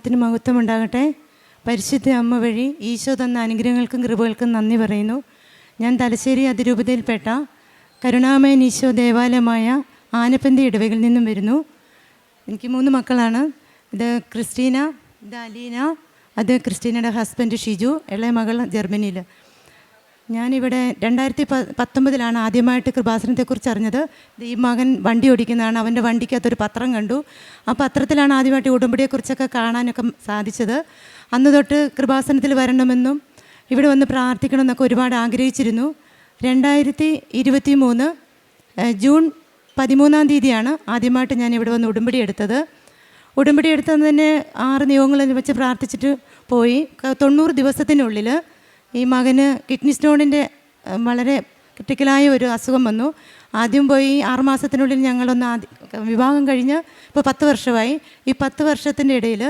നാമത്തിന് മഹത്വം ഉണ്ടാകട്ടെ. പരിശുദ്ധ അമ്മ വഴി ഈശോ തന്ന അനുഗ്രഹങ്ങൾക്കും കൃപകൾക്കും നന്ദി പറയുന്നു. ഞാൻ തലശ്ശേരി അതിരൂപതയിൽപ്പെട്ട കരുണാമയൻ ഈശോ ദേവാലയമായ ആനപ്പന്തി ഇടവകളിൽ നിന്നും വരുന്നു. എനിക്ക് മൂന്ന് മക്കളാണ്. ഇത് ക്രിസ്റ്റീന ഇത് അലീന അത് ക്രിസ്റ്റീനയുടെ ഹസ്ബൻഡ് ഷിജു ഇളയ മകൾ ജർമ്മനിയിൽ ഞാനിവിടെ രണ്ടായിരത്തി പത്തൊമ്പതിലാണ് ആദ്യമായിട്ട് കൃപാസനത്തെക്കുറിച്ച് അറിഞ്ഞത്. ഈ മകൻ വണ്ടി ഓടിക്കുന്നതാണ്. അവന്റെ വണ്ടിക്കകത്തൊരു പത്രം കണ്ടു. ആ പത്രത്തിലാണ് ആദ്യമായിട്ട് ഉടമ്പടിയെക്കുറിച്ചൊക്കെ കാണാനൊക്കെ സാധിച്ചത്. അന്ന് തൊട്ട് കൃപാസനത്തിൽ വരണമെന്നും ഇവിടെ വന്ന് പ്രാർത്ഥിക്കണമെന്നൊക്കെ ഒരുപാട് ആഗ്രഹിച്ചിരുന്നു. രണ്ടായിരത്തി ഇരുപത്തി മൂന്ന് ജൂൺ പതിമൂന്നാം തീയതിയാണ് ആദ്യമായിട്ട് ഞാൻ ഇവിടെ വന്ന് ഉടമ്പടി എടുത്തത്. ഉടമ്പടി എടുത്തത് തന്നെ ആറ് നിയമങ്ങളിൽ വെച്ച് പ്രാർത്ഥിച്ചിട്ട് പോയി. തൊണ്ണൂറ് ദിവസത്തിനുള്ളിൽ ഈ മകന് കിഡ്നി സ്റ്റോണിന്റെ വളരെ ക്രിട്ടിക്കലായ ഒരു അസുഖം വന്നു. ആദ്യം പോയി ആറുമാസത്തിനുള്ളിൽ ഞങ്ങളൊന്ന് ആദ്യ വിവാഹം കഴിഞ്ഞ് ഇപ്പോൾ പത്ത് വർഷമായി. ഈ പത്ത് വർഷത്തിന്റെ ഇടയിൽ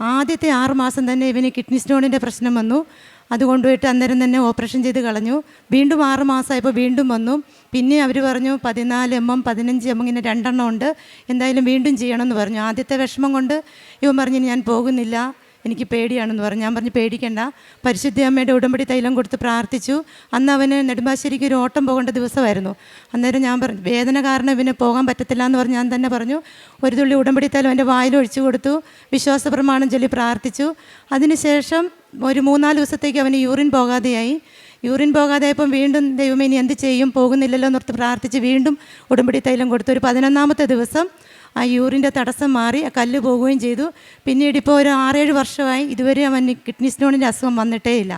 ആദ്യത്തെ ആറ് മാസം തന്നെ ഇവന് കിഡ്നി സ്റ്റോണിന്റെ പ്രശ്നം വന്നു. അത് കൊണ്ടുപോയിട്ട് അന്നേരം തന്നെ ഓപ്പറേഷൻ ചെയ്ത് കളഞ്ഞു. വീണ്ടും ആറ് മാസമായപ്പോൾ വീണ്ടും വന്നു. പിന്നെ അവർ പറഞ്ഞു പതിനാല് എം എം പതിനഞ്ച് എം ഇങ്ങനെ രണ്ടെണ്ണം ഉണ്ട്. എന്തായാലും വീണ്ടും ചെയ്യണമെന്ന് പറഞ്ഞു. ആദ്യത്തെ വിഷമം കൊണ്ട് ഇവൻ പറഞ്ഞു ഞാൻ പോകുന്നില്ല. എനിക്ക് പേടിയാണെന്ന് പറഞ്ഞു. ഞാൻ പറഞ്ഞു പേടിക്കണ്ട. പരിശുദ്ധ അമ്മയുടെ ഉടമ്പടി തൈലം കൊടുത്ത് പ്രാർത്ഥിച്ചു. അന്ന് അവന് നെടുമ്പാശ്ശേരിക്ക് ഒരു ഓട്ടം പോകേണ്ട ദിവസമായിരുന്നു. അന്നേരം ഞാൻ പറഞ്ഞു വേദന കാരണം ഇവന് പോകാൻ പറ്റത്തില്ല എന്ന് പറഞ്ഞ് ഞാൻ തന്നെ പറഞ്ഞു. ഒരു തുള്ളി ഉടമ്പടി തൈലം എന്റെ വായിലൊഴിച്ചു കൊടുത്തു. വിശ്വാസ പ്രമാണം ചൊല്ലി പ്രാർത്ഥിച്ചു. അതിനുശേഷം ഒരു മൂന്നാൽ ദിവസത്തേക്ക് അവന് യൂറിൻ പോകാതെയായി. യൂറിൻ പോകാതെയപ്പം വീണ്ടും ദൈവം ഇനി എന്ത് ചെയ്യും? പോകുന്നില്ലല്ലോ എന്നോർത്ത് പ്രാർത്ഥിച്ച് വീണ്ടും ഉടമ്പടി തൈലം കൊടുത്തു. ഒരു പതിനൊന്നാമത്തെ ദിവസം ആ യൂറിന്റെ തടസ്സം മാറി ആ കല്ല് പോവുകയും ചെയ്തു. പിന്നീട് ഇപ്പോൾ ഒരു ആറേഴ് വർഷമായി ഇതുവരെ അവന് കിഡ്നി സ്റ്റോണിന്റെ അസുഖം വന്നിട്ടേ ഇല്ല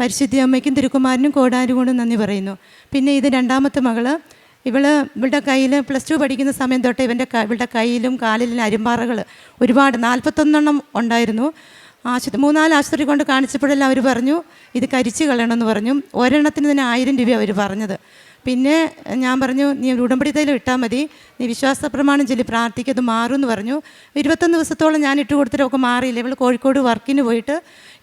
പരിശുദ്ധി അമ്മയ്ക്കും തിരുക്കുമാരനും കോടാനും കൊണ്ടും നന്ദി പറയുന്നു. പിന്നെ ഇത് രണ്ടാമത്തെ മകൾ. ഇവൾ ഇവളുടെ കയ്യിൽ പ്ലസ് ടു പഠിക്കുന്ന സമയം തൊട്ട് ഇവന്റെ ഇവളുടെ കയ്യിലും കാലിലും അരുമ്പാറകൾ ഒരുപാട് നാൽപ്പത്തൊന്നെണ്ണം ഉണ്ടായിരുന്നു. ആശുപത്രി മൂന്നാൽ ആശുപത്രി കൊണ്ട് കാണിച്ചപ്പോഴെല്ലാം അവർ പറഞ്ഞു ഇത് കരിച്ച് കളയണമെന്ന് പറഞ്ഞു. ഒരെണ്ണത്തിന് തന്നെ ആയിരം രൂപ അവർ പറഞ്ഞത്. പിന്നെ ഞാൻ പറഞ്ഞു നീ ഒരു ഉടമ്പടി തൈലം ഇട്ടാൽ മതി. നീ വിശ്വാസ പ്രമാണം ചൊല്ലി പ്രാർത്ഥിക്കും അത് മാറും എന്ന് പറഞ്ഞു. ഇരുപത്തൊന്ന് ദിവസത്തോളം ഞാൻ ഇട്ട് കൊടുത്തിട്ട് ഒക്കെ മാറിയില്ല. ഇവൾ കോഴിക്കോട് വർക്കിന് പോയിട്ട്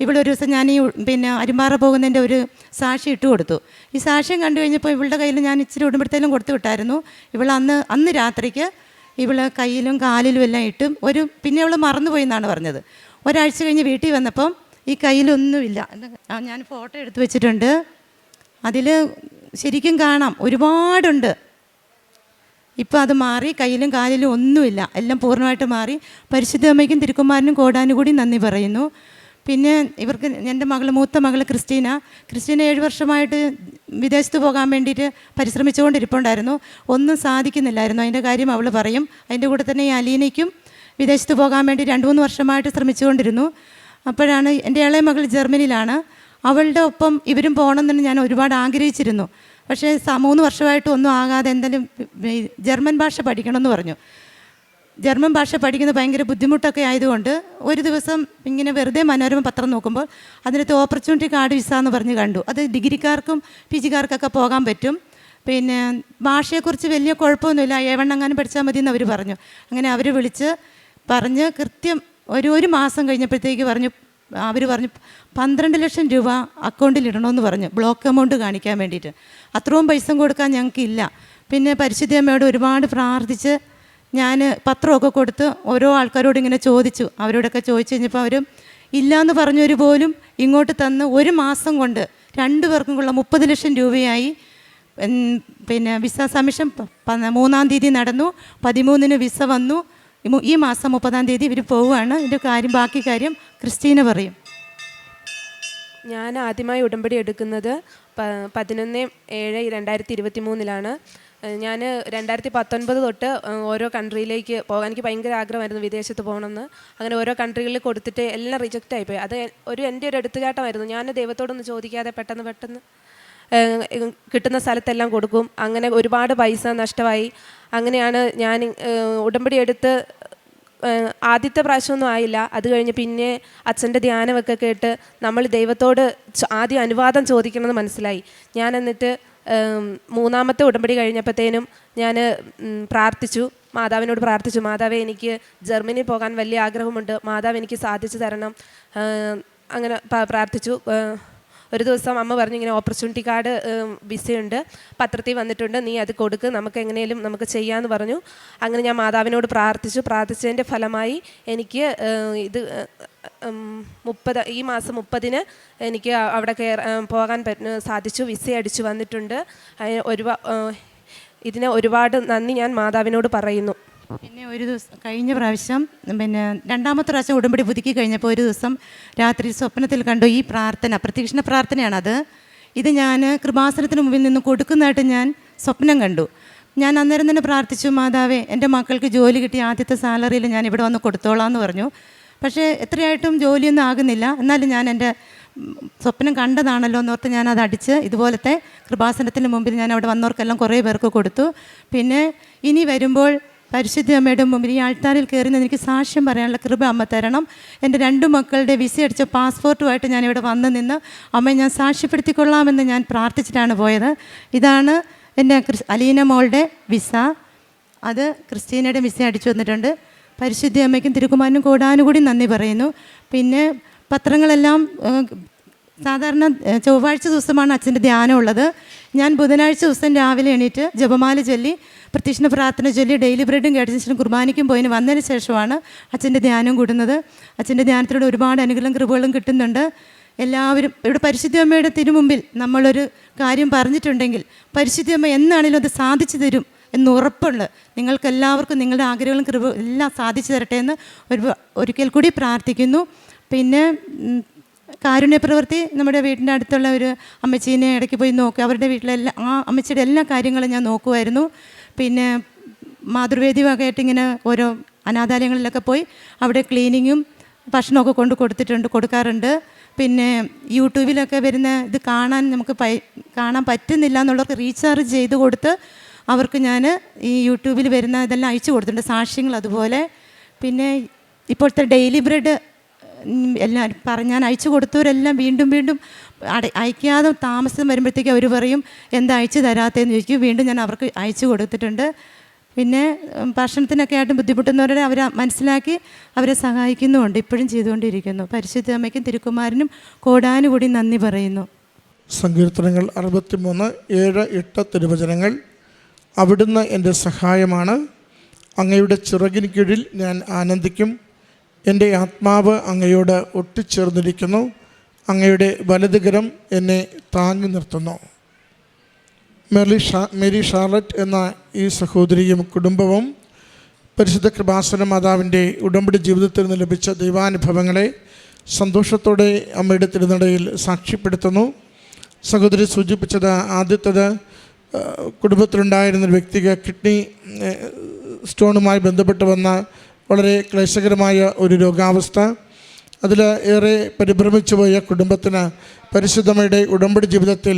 ഇവിടെ ഒരു ദിവസം ഞാൻ ഈ പിന്നെ അരിമ്പാറ പോകുന്നതിന്റെ ഒരു സാക്ഷി ഇട്ട് കൊടുത്തു. ഈ സാക്ഷ്യം കണ്ടു കഴിഞ്ഞപ്പോൾ ഇവളുടെ കയ്യിൽ ഞാൻ ഇച്ചിരി ഉടമ്പടി തൈലം കൊടുത്തു വിട്ടായിരുന്നു. ഇവൾ അന്ന് അന്ന് രാത്രിക്ക് ഇവൾ കയ്യിലും കാലിലും എല്ലാം ഇട്ടും ഒരു പിന്നെ അവൾ മറന്നുപോയി എന്നാണ് പറഞ്ഞത്. ഒരാഴ്ച കഴിഞ്ഞ് വീട്ടിൽ വന്നപ്പം ഈ കയ്യിലൊന്നുമില്ല. ഞാൻ ഫോട്ടോ എടുത്ത് വെച്ചിട്ടുണ്ട്. അതിൽ ശരിക്കും കാണാം. ഒരുപാടുണ്ട്. ഇപ്പം അത് മാറി കയ്യിലും കാലിലും ഒന്നുമില്ല. എല്ലാം പൂർണമായിട്ട് മാറി. പരിശുദ്ധ അമ്മയ്ക്കും തിരുക്കുമാരനും കോടാനും കൂടി നന്ദി പറയുന്നു. പിന്നെ ഇവർക്ക് എന്റെ മകൾ മൂത്ത മകൾ ക്രിസ്റ്റീന. ക്രിസ്റ്റീന ഏഴ് വർഷമായിട്ട് വിദേശത്ത് പോകാൻ വേണ്ടിയിട്ട് പരിശ്രമിച്ചുകൊണ്ടിരിപ്പുണ്ടായിരുന്നു. ഒന്നും സാധിക്കുന്നില്ലായിരുന്നു. അതിന്റെ കാര്യം അവൾ പറയും. അതിന്റെ കൂടെ തന്നെ ഈ അലീനയ്ക്കും വിദേശത്ത് പോകാൻ വേണ്ടി രണ്ട് മൂന്ന് വർഷമായിട്ട് ശ്രമിച്ചുകൊണ്ടിരുന്നു. അപ്പോഴാണ് എന്റെ ഇളയ മകൾ ജർമ്മനിയിലാണ്. അവളുടെ ഒപ്പം ഇവരും പോകണമെന്ന് ഞാൻ ഒരുപാട് ആഗ്രഹിച്ചിരുന്നു. പക്ഷേ മൂന്ന് വർഷമായിട്ട് ഒന്നും ആകാതെ എന്തായാലും ജർമ്മൻ ഭാഷ പഠിക്കണമെന്ന് പറഞ്ഞു. ജർമ്മൻ ഭാഷ പഠിക്കുന്നത് ഭയങ്കര ബുദ്ധിമുട്ടൊക്കെ ആയതുകൊണ്ട് ഒരു ദിവസം ഇങ്ങനെ വെറുതെ മനോരമ പത്രം നോക്കുമ്പോൾ അതിനകത്ത് ഓപ്പർച്യൂണിറ്റി കാർഡ് വിസ എന്ന് പറഞ്ഞ് കണ്ടു. അത് ഡിഗ്രിക്കാർക്കും പി ജിക്കാർക്കൊക്കെ പോകാൻ പറ്റും. പിന്നെ ഭാഷയെക്കുറിച്ച് വലിയ കുഴപ്പമൊന്നുമില്ല. ഏവണ്ണങ്ങാനും പഠിച്ചാൽ മതി എന്ന് അവർ പറഞ്ഞു. അങ്ങനെ അവർ വിളിച്ച് പറഞ്ഞ് കൃത്യം ഒരു ഒരു മാസം കഴിഞ്ഞപ്പോഴത്തേക്ക് പറഞ്ഞു അവർ പറഞ്ഞു പന്ത്രണ്ട് ലക്ഷം രൂപ അക്കൗണ്ടിൽ ഇടണമെന്ന് പറഞ്ഞു ബ്ലോക്ക് എമൗണ്ട് കാണിക്കാൻ വേണ്ടിയിട്ട്. അത്രയും പൈസ കൊടുക്കാൻ ഞങ്ങൾക്കില്ല പിന്നെ പരിശുദ്ധി അമ്മയോട് ഒരുപാട് പ്രാർത്ഥിച്ച് ഞാൻ പത്രമൊക്കെ കൊടുത്ത് ഓരോ ആൾക്കാരോട് ഇങ്ങനെ ചോദിച്ചു. അവരോടൊക്കെ ചോദിച്ചു കഴിഞ്ഞപ്പോൾ അവരും ഇല്ലയെന്ന് പറഞ്ഞവർ പോലും ഇങ്ങോട്ട് തന്ന് ഒരു മാസം കൊണ്ട് രണ്ടു പേർക്കും ഉള്ള മുപ്പത് ലക്ഷം രൂപയായി പിന്നെ വിസ സമിഷൻ മൂന്നാം തീയതി നടന്നു പതിമൂന്നിന് വിസ വന്നു ഈ മാസം മുപ്പതാം തീയതി ഇവർ പോവുകയാണ്. ഇതിന്റെ കാര്യം ബാക്കി കാര്യം ക്രിസ്റ്റീന പറയും. ഞാൻ ആദ്യമായി ഉടമ്പടി എടുക്കുന്നത് പതിനൊന്ന് ഏഴ് രണ്ടായിരത്തി ഇരുപത്തി മൂന്നിലാണ് ഞാൻ രണ്ടായിരത്തി പത്തൊൻപത് തൊട്ട് ഓരോ കൺട്രിയിലേക്ക് പോകാൻ എനിക്ക് ഭയങ്കര ആഗ്രഹമായിരുന്നു വിദേശത്ത് പോകണമെന്ന്. അങ്ങനെ ഓരോ കൺട്രികളിൽ കൊടുത്തിട്ട് എല്ലാം റിജക്റ്റ് ആയിപ്പോയി. അത് ഒരു എന്റെ ഒരു എടുത്തുചാട്ടമായിരുന്നു. ഞാൻ ദൈവത്തോടൊന്നും ചോദിക്കാതെ പെട്ടെന്ന് പെട്ടെന്ന് കിട്ടുന്ന സ്ഥലത്തെല്ലാം കൊടുക്കും. അങ്ങനെ ഒരുപാട് പൈസ നഷ്ടമായി. അങ്ങനെയാണ് ഞാൻ ഉടമ്പടി എടുത്ത് ആദ്യത്തെ പ്രാവശ്യമൊന്നും ആയില്ല. അത് കഴിഞ്ഞ് പിന്നെ അച്ഛന്റെ ധ്യാനമൊക്കെ കേട്ട് നമ്മൾ ദൈവത്തോട് ആദ്യം അനുവാദം ചോദിക്കണമെന്ന് മനസ്സിലായി. ഞാൻ എന്നിട്ട് മൂന്നാമത്തെ ഉടമ്പടി കഴിഞ്ഞപ്പോഴത്തേനും ഞാൻ പ്രാർത്ഥിച്ചു. മാതാവിനോട് പ്രാർത്ഥിച്ചു. മാതാവെ എനിക്ക് ജർമ്മനി പോകാൻ വലിയ ആഗ്രഹമുണ്ട്. മാതാവ് എനിക്ക് സാധിച്ചു തരണം. അങ്ങനെ പ്രാർത്ഥിച്ചു. ഒരു ദിവസം അമ്മ പറഞ്ഞു ഇങ്ങനെ ഓപ്പർച്യൂണിറ്റി കാർഡ് വിസയുണ്ട് പത്രത്തിൽ വന്നിട്ടുണ്ട്. നീ അത് കൊടുക്ക്. നമുക്ക് എങ്ങനെയും നമുക്ക് ചെയ്യാമെന്ന് പറഞ്ഞു. അങ്ങനെ ഞാൻ മാതാവിനോട് പ്രാർത്ഥിച്ചു. പ്രാർത്ഥിച്ചതിന്റെ ഫലമായി എനിക്ക് ഇത് മുപ്പത് ഈ മാസം മുപ്പതിന് എനിക്ക് അവിടെ കയറാൻ പോകാൻ പറ്റ സാധിച്ചു. വിസ അടിച്ചു വന്നിട്ടുണ്ട്. ഒരു ഇതിന് ഒരുപാട് നന്ദി ഞാൻ മാതാവിനോട് പറയുന്നു. പിന്നെ ഒരു ദിവസം കഴിഞ്ഞ പ്രാവശ്യം പിന്നെ രണ്ടാമത്തെ പ്രാവശ്യം ഉടമ്പടി പുതുക്കി കഴിഞ്ഞപ്പോൾ ഒരു ദിവസം രാത്രി സ്വപ്നത്തിൽ കണ്ടു ഈ പ്രാർത്ഥന പ്രത്യക്ഷണ പ്രാർത്ഥനയാണത്. ഇത് ഞാൻ കൃപാസനത്തിന് മുമ്പിൽ നിന്ന് കൊടുക്കുന്നതായിട്ട് ഞാൻ സ്വപ്നം കണ്ടു. ഞാൻ അന്നേരം തന്നെ പ്രാർത്ഥിച്ചു മാതാവേ എന്റെ മക്കൾക്ക് ജോലി കിട്ടി ആദ്യത്തെ സാലറിയിൽ ഞാൻ ഇവിടെ വന്ന് കൊടുത്തോളാം എന്ന് പറഞ്ഞു. പക്ഷേ എത്രയായിട്ടും ജോലിയൊന്നും ആകുന്നില്ല. എന്നാലും ഞാൻ എന്റെ സ്വപ്നം കണ്ടതാണല്ലോ എന്നോർത്ത് ഞാൻ അത് അടിച്ച് ഇതുപോലത്തെ കൃപാസനത്തിന് മുമ്പിൽ ഞാൻ അവിടെ വന്നവർക്കെല്ലാം കുറേ പേർക്ക് കൊടുത്തു. പിന്നെ ഇനി വരുമ്പോൾ പരിശുദ്ധ അമ്മയുടെ മുമ്പിൽ ഈ ആൾത്താരിൽ കയറി എനിക്ക് സാക്ഷ്യം പറയാനുള്ള കൃപ അമ്മ തരണം. എന്റെ രണ്ട് മക്കളുടെ വിസ അടിച്ച പാസ്പോർട്ടുമായിട്ട് ഞാൻ ഇവിടെ വന്ന് നിന്ന് അമ്മയെ ഞാൻ സാക്ഷ്യപ്പെടുത്തിക്കൊള്ളാമെന്ന് ഞാൻ പ്രാർത്ഥിച്ചിട്ടാണ് പോയത്. ഇതാണ് എന്റെ അലീന മോളുടെ വിസ. അത് ക്രിസ്റ്റീനയുടെ വിസ അടിച്ചു വന്നിട്ടുണ്ട് പരിശുദ്ധ അമ്മയ്ക്കും തിരുക്കുമാരനും കൂടാനുകൂടി നന്ദി പറയുന്നു. പിന്നെ പത്രങ്ങളെല്ലാം സാധാരണ ചൊവ്വാഴ്ച ദിവസമാണ് അച്ഛന്റെ ധ്യാനം ഉള്ളത് ഞാൻ ബുധനാഴ്ച ദിവസം രാവിലെ എണീറ്റ് ജപമാല ചൊല്ലി പ്രത്യക്ഷണ പ്രാർത്ഥന ചൊല്ലി ഡെയിലി ബ്രെഡും കേട്ടതിന് ശേഷം കുർബാനയ്ക്കും പോയിന് വന്നതിന് ശേഷമാണ് അച്ഛന്റെ ധ്യാനം കൂടുന്നത്. അച്ഛന്റെ ധ്യാനത്തിലൂടെ ഒരുപാട് അനുഗ്രഹം കൃപകളും കിട്ടുന്നുണ്ട്. എല്ലാവരും ഇവിടെ പരിശുദ്ധിയമ്മയുടെ തിരുമുമ്പിൽ നമ്മളൊരു കാര്യം പറഞ്ഞിട്ടുണ്ടെങ്കിൽ പരിശുദ്ധിയമ്മ എന്നാണേലും അത് സാധിച്ചു തരും എന്ന് ഉറപ്പുണ്ട്. നിങ്ങൾക്കെല്ലാവർക്കും നിങ്ങളുടെ ആഗ്രഹങ്ങളും കൃപ എല്ലാം സാധിച്ചു തരട്ടെ എന്ന് ഒരു ഒരിക്കൽ കൂടി പ്രാർത്ഥിക്കുന്നു. പിന്നെ ഉം, കാരുണ്യ പ്രവൃത്തി നമ്മുടെ വീടിന്റെ അടുത്തുള്ള ഒരു അമ്മച്ചീനെ ഇടയ്ക്ക് പോയി നോക്കി. അവരുടെ വീട്ടിലെല്ലാം ആ അമ്മച്ചിയുടെ എല്ലാ കാര്യങ്ങളും ഞാൻ നോക്കുമായിരുന്നു പിന്നെ മാതൃവേദി വകയായിട്ട് ഇങ്ങനെ ഓരോ അനാഥാലയങ്ങളിലൊക്കെ പോയി അവിടെ ക്ലീനിങ്ങും ഭക്ഷണമൊക്കെ കൊണ്ട് കൊടുത്തിട്ടുണ്ട് കൊടുക്കാറുണ്ട്. പിന്നെ യൂട്യൂബിലൊക്കെ വരുന്ന ഇത് കാണാൻ നമുക്ക് പൈ കാണാൻ പറ്റുന്നില്ല എന്നുള്ളവർക്ക് റീചാർജ് ചെയ്ത് കൊടുത്ത് അവർക്ക് ഞാൻ ഈ യൂട്യൂബിൽ വരുന്ന ഇതെല്ലാം അയച്ചു കൊടുത്തിട്ടുണ്ട് സാക്ഷ്യങ്ങൾ അതുപോലെ. പിന്നെ ഇപ്പോഴത്തെ ഡെയിലി ബ്രെഡ് എല്ലാം പറഞ്ഞ് ഞാൻ അയച്ചു കൊടുത്തവരെല്ലാം വീണ്ടും വീണ്ടും അയക്കാതെ താമസം വരുമ്പോഴത്തേക്ക് അവർ പറയും എന്താ അയച്ചു തരാത്തതെന്ന് ചോദിക്കും. വീണ്ടും ഞാൻ അവർക്ക് അയച്ചു കൊടുത്തിട്ടുണ്ട്. പിന്നെ ഭക്ഷണത്തിനൊക്കെ ആയിട്ട് ബുദ്ധിമുട്ടുന്നവരെ അവരെ മനസ്സിലാക്കി അവരെ സഹായിക്കുന്നുമുണ്ട്. ഇപ്പോഴും ചെയ്തുകൊണ്ടിരിക്കുന്നു. പരിശുദ്ധ അമ്മയ്ക്കും തിരുക്കുമാരനും കോടാനുകൂടി നന്ദി പറയുന്നു. സങ്കീർത്തനങ്ങൾ അറുപത്തിമൂന്ന് ഏഴ് എട്ട് തിരുവചനങ്ങൾ. അവിടുന്ന് എന്റെ സഹായമാണ്. അങ്ങയുടെ ചിറകിന് കീഴിൽ ഞാൻ ആനന്ദിക്കും. എന്റെ ആത്മാവ് അങ്ങയോട് ഒട്ടിച്ചേർന്നിരിക്കുന്നു. അങ്ങയുടെ വലതുകരം എന്നെ താങ്ങി നിർത്തുന്നു. മെറി ഷാ മെരി ഷാർലറ്റ് എന്ന ഈ സഹോദരിയും കുടുംബവും പരിശുദ്ധ കൃപാസന മാതാവിന്റെ ഉടമ്പടി ജീവിതത്തിൽ നിന്ന് ലഭിച്ച ദൈവാനുഭവങ്ങളെ സന്തോഷത്തോടെ അമ്മയുടെ തിരുനടയിൽ സാക്ഷ്യപ്പെടുത്തുന്നു. സഹോദരി സൂചിപ്പിച്ചത് ആദ്യത്തത് കുടുംബത്തിലുണ്ടായിരുന്ന വ്യക്തിക്ക് കിഡ്നി സ്റ്റോണുമായി ബന്ധപ്പെട്ട് വന്ന വളരെ ക്ലേശകരമായ ഒരു രോഗാവസ്ഥ. അതിൽ ഏറെ പരിഭ്രമിച്ചു പോയ കുടുംബത്തിന് പരിശുദ്ധമയുടെ ഉടമ്പടി ജീവിതത്തിൽ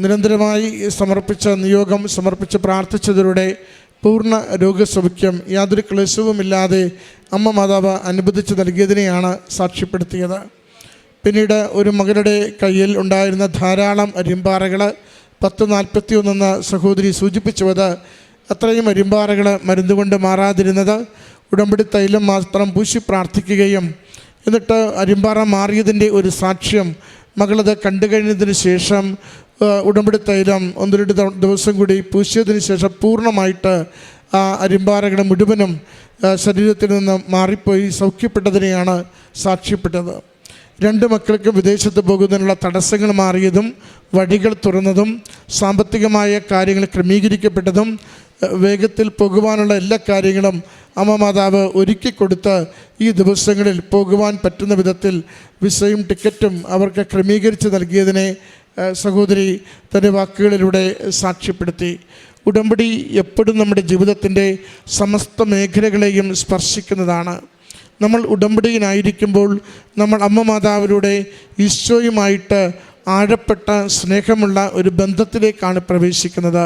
നിരന്തരമായി സമർപ്പിച്ച നിയോഗം സമർപ്പിച്ച് പ്രാർത്ഥിച്ചതിലൂടെ പൂർണ രോഗസൗഖ്യം യാതൊരു ക്ലേശവുമില്ലാതെ അമ്മ മാതാവ് അനുവദിച്ച് നൽകിയതിനെയാണ് സാക്ഷ്യപ്പെടുത്തിയത്. പിന്നീട് ഒരു മകളുടെ കയ്യിൽ ഉണ്ടായിരുന്ന ധാരാളം അരിമ്പാറകൾ പത്ത് നാൽപ്പത്തി ഒന്നെന്ന് സഹോദരി സൂചിപ്പിച്ചുവത് അത്രയും അരിമ്പാറകൾ മരുന്നുകൊണ്ട് മാറാതിരുന്നത് ഉടമ്പടി തൈലം മാത്രം പൂശി പ്രാർത്ഥിക്കുകയും എന്നിട്ട് അരിമ്പാറ മാറിയതിന്റെ ഒരു സാക്ഷ്യം മകളത് കണ്ടു കഴിഞ്ഞതിന് ശേഷം ഉടമ്പടി തൈലം ഒന്ന് രണ്ട് ദവ- ദിവസം കൂടി പൂശിയതിന് ശേഷം പൂർണമായിട്ട് ആ അരിമ്പാറകളുടെ മുഴുവനും ശരീരത്തിൽ നിന്ന് മാറിപ്പോയി സൗഖ്യപ്പെട്ടതിനെയാണ് സാക്ഷ്യപ്പെട്ടത്. രണ്ട് മക്കൾക്ക് വിദേശത്ത് പോകുന്നതിനുള്ള തടസ്സങ്ങൾ മാറിയതും വഴികൾ തുറന്നതും സാമ്പത്തികമായ കാര്യങ്ങൾ ക്രമീകരിക്കപ്പെട്ടതും വേഗത്തിൽ പോകുവാനുള്ള എല്ലാ കാര്യങ്ങളും അമ്മ മാതാവ് ഒരുക്കി കൊടുത്ത് ഈ ദിവസങ്ങളിൽ പോകുവാൻ പറ്റുന്ന വിധത്തിൽ വിസയും ടിക്കറ്റും അവർക്ക് ക്രമീകരിച്ച് നൽകിയതിനെ സഹോദരി തന്റെ വാക്കുകളിലൂടെ സാക്ഷ്യപ്പെടുത്തി. ഉടമ്പടി എപ്പോഴും നമ്മുടെ ജീവിതത്തിന്റെ സമസ്ത മേഖലകളെയും സ്പർശിക്കുന്നതാണ്. നമ്മൾ ഉടമ്പടിയിലായിരിക്കുമ്പോൾ നമ്മൾ അമ്മ മാതാവിലൂടെ ഈശോയുമായിട്ട് ആഴപ്പെട്ട സ്നേഹമുള്ള ഒരു ബന്ധത്തിലേക്കാണ് പ്രവേശിക്കുന്നത്.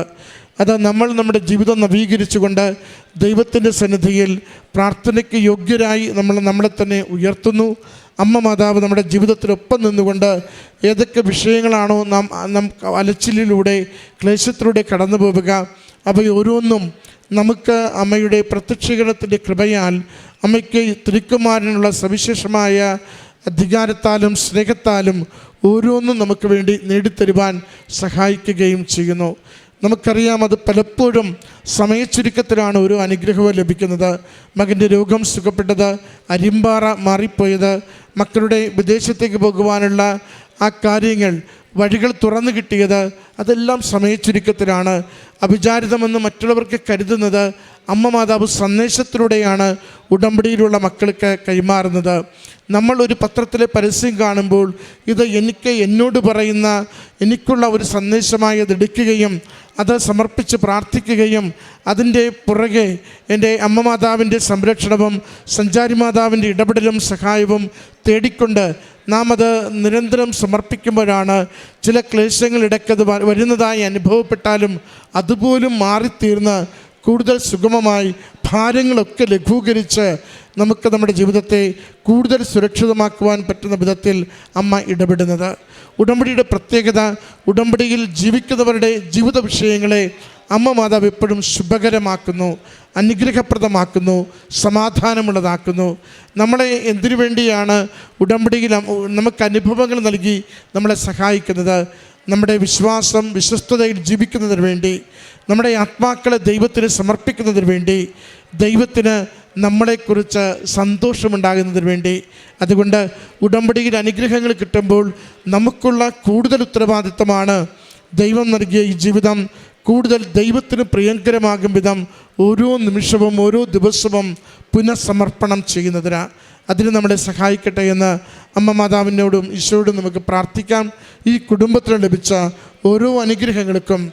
അത് നമ്മൾ നമ്മുടെ ജീവിതം നവീകരിച്ചുകൊണ്ട് ദൈവത്തിന്റെ സന്നിധിയിൽ പ്രാർത്ഥനയ്ക്ക് യോഗ്യരായി നമ്മൾ നമ്മളെ തന്നെ ഉയർത്തുന്നു. അമ്മ മാതാവ് നമ്മുടെ ജീവിതത്തിനൊപ്പം നിന്നുകൊണ്ട് ഏതൊക്കെ വിഷയങ്ങളാണോ നാം നാം അലച്ചിലിലൂടെ ക്ലേശത്തിലൂടെ കടന്നു പോവുക അവയോരോന്നും നമുക്ക് അമ്മയുടെ പ്രത്യക്ഷീകരണത്തിന്റെ കൃപയാൽ അമ്മയ്ക്ക് തിരുക്കുമാരനുള്ള സവിശേഷമായ അധികാരത്താലും സ്നേഹത്താലും ഓരോന്നും നമുക്ക് വേണ്ടി നേടിത്തരുവാൻ സഹായിക്കുകയും ചെയ്യുന്നു. നമുക്കറിയാം അത് പലപ്പോഴും സമയച്ചുരുക്കത്തിലാണ് ഓരോ അനുഗ്രഹവും ലഭിക്കുന്നത്. മകന്റെ രോഗം സുഖപ്പെട്ടത് അരിമ്പാറ മാറിപ്പോയത് മക്കളുടെ വിദേശത്തേക്ക് പോകുവാനുള്ള ആ കാര്യങ്ങൾ വഴികൾ തുറന്നു കിട്ടിയത് അതെല്ലാം സമയച്ചുരുക്കത്തിലാണ്. അവിചാരിതമെന്ന് മറ്റുള്ളവർക്ക് കരുതുന്നത് അമ്മ മാതാവ് സന്ദേശത്തിലൂടെയാണ് ഉടമ്പടിയിലുള്ള മക്കൾക്ക് കൈമാറുന്നത്. നമ്മൾ ഒരു പത്രത്തിലെ പരസ്യം കാണുമ്പോൾ ഇത് എനിക്ക് എന്നോട് പറയുന്ന എനിക്കുള്ള ഒരു സന്ദേശമായി അത് എടുക്കുകയും അത് സമർപ്പിച്ച് പ്രാർത്ഥിക്കുകയും അതിന്റെ പുറകെ എന്റെ അമ്മ മാതാവിന്റെ സംരക്ഷണവും സഞ്ചാരി മാതാവിന്റെ ഇടപെടലും സഹായവും തേടിക്കൊണ്ട് നാം അത് നിരന്തരം സമർപ്പിക്കുമ്പോഴാണ് ചില ക്ലേശങ്ങൾ ഇടയ്ക്കത് വരുന്നതായി അനുഭവപ്പെട്ടാലും അതുപോലും മാറിത്തീർന്ന് കൂടുതൽ സുഗമമായി ഭാരങ്ങളൊക്കെ ലഘൂകരിച്ച് നമുക്ക് നമ്മുടെ ജീവിതത്തെ കൂടുതൽ സുരക്ഷിതമാക്കുവാൻ പറ്റുന്ന വിധത്തിൽ അമ്മ ഇടപെടുന്നത്. ഉടമ്പടിയുടെ പ്രത്യേകത ഉടമ്പടിയിൽ ജീവിക്കുന്നവരുടെ ജീവിത വിഷയങ്ങളെ അമ്മ മാതാവ് എപ്പോഴും ശുഭകരമാക്കുന്നു അനുഗ്രഹപ്രദമാക്കുന്നു സമാധാനമുള്ളതാക്കുന്നു. നമ്മളെ എന്തിനു വേണ്ടിയാണ് ഉടമ്പടിയിൽ നമുക്ക് അനുഭവങ്ങൾ നൽകി നമ്മളെ സഹായിക്കുന്നത്? നമ്മുടെ വിശ്വാസം വിശ്വസ്തതയിൽ ജീവിക്കുന്നതിന് വേണ്ടി. നമ്മുടെ ആത്മാക്കളെ ദൈവത്തിന് സമർപ്പിക്കുന്നതിന് വേണ്ടി ദൈവത്തിന് നമ്മളെക്കുറിച്ച് സന്തോഷമുണ്ടാകുന്നതിന് വേണ്ടി അതുകൊണ്ട് ഉടമ്പടിയിൽ അനുഗ്രഹങ്ങൾ കിട്ടുമ്പോൾ നമുക്കുള്ള കൂടുതൽ ഉത്തരവാദിത്തമാണ് ദൈവം നൽകിയ ഈ ജീവിതം. കൂടുതൽ ദൈവത്തിന് പ്രിയങ്കരമാകും വിധം ഓരോ നിമിഷവും ഓരോ ദിവസവും പുനഃസമർപ്പണം ചെയ്യുന്നതിന്. അതിന് നമ്മളെ സഹായിക്കട്ടെ എന്ന് അമ്മ മാതാവിനോടും ഈശോയോടും നമുക്ക് പ്രാർത്ഥിക്കാം. ഈ കുടുംബത്തിന് ലഭിച്ച ഓരോ അനുഗ്രഹങ്ങൾക്കും